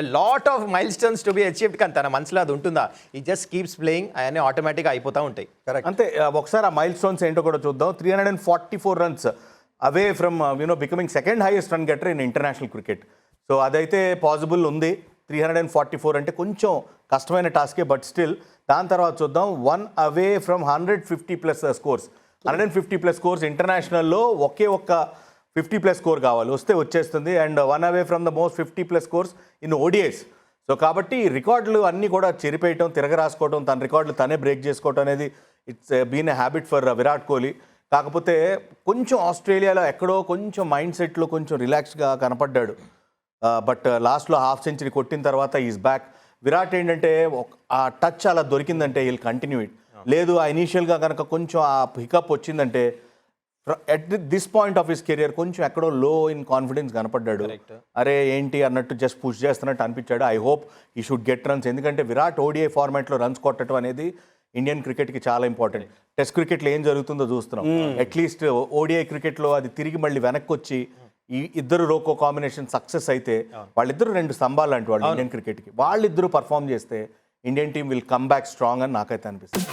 Lot of milestones to be achieved కానీ తన మనసులో అది ఉంటుందా? ఈ జస్ట్ కీప్స్ ప్లేయింగ్ అవన్నీ ఆటోమేటిక్గా అయిపోతూ ఉంటాయి. అంతే ఆ, ఒకసారి ఆ మైల్ స్టోన్స్ ఏంటో కూడా చూద్దాం. Three hundred and forty four runs away from you know becoming second highest run getter in international cricket so అదైతే పాసిబుల్ ఉంది. Three hundred and forty four అంటే కొంచెం కష్టమైన టాస్కే బట్ స్టిల్ దాని తర్వాత చూద్దాం. One away from hundred fifty plus scores hundred and fifty plus scores ఇంటర్నేషనల్లో ఒకే ఒక్క ఫిఫ్టీ ప్లస్ స్కోర్ కావాలి. వస్తే వచ్చేస్తుంది. And one away from the most fifty plus scores in ODIs so కాబట్టి ఈ రికార్డులు అన్నీ కూడా చెరిపేయటం తిరగరాసుకోవటం తన రికార్డులు తనే బ్రేక్ చేసుకోవటం అనేది it's been a habit for Virat Kohli. కాకపోతే కొంచెం ఆస్ట్రేలియాలో ఎక్కడో కొంచెం మైండ్ సెట్లో కొంచెం రిలాక్స్గా కనపడ్డాడు. బట్ లాస్ట్లో హాఫ్ సెంచరీ కొట్టిన తర్వాత ఈజ్ బ్యాక్. విరాట్ ఏంటంటే ఆ టచ్ అలా దొరికిందంటే వీళ్ళు కంటిన్యూ ఇట్. లేదు ఆ ఇనీషియల్గా కనుక కొంచెం ఆ పికప్ వచ్చిందంటే at this point of his career కొంచెం ఎక్కడో లో ఇన్ కాన్ఫిడెన్స్ కనపడ్డాడు. అరే ఏంటి అన్నట్టు జస్ట్ పుష్ చేస్తున్నట్టు అనిపించాడు. I hope he should get runs ఎందుకంటే విరాట్ ఓడిఐ ఫార్మాట్లో రన్స్ కొట్టడం అనేది ఇండియన్ క్రికెట్కి చాలా ఇంపార్టెంట్ టెస్ట్ క్రికెట్లో ఏం జరుగుతుందో చూస్తున్నాం. అట్లీస్ట్ ఓడిఐ క్రికెట్లో అది తిరిగి మళ్ళీ వెనక్కి వచ్చి ఈ ఇద్దరు రోకో కాంబినేషన్ సక్సెస్ అయితే వాళ్ళిద్దరు రెండు స్తంభాలు లాంటి వాళ్ళు ఇండియన్ క్రికెట్కి వాళ్ళిద్దరూ పర్ఫామ్ చేస్తే Indian team will come back strong అని నాకైతే అనిపిస్తుంది.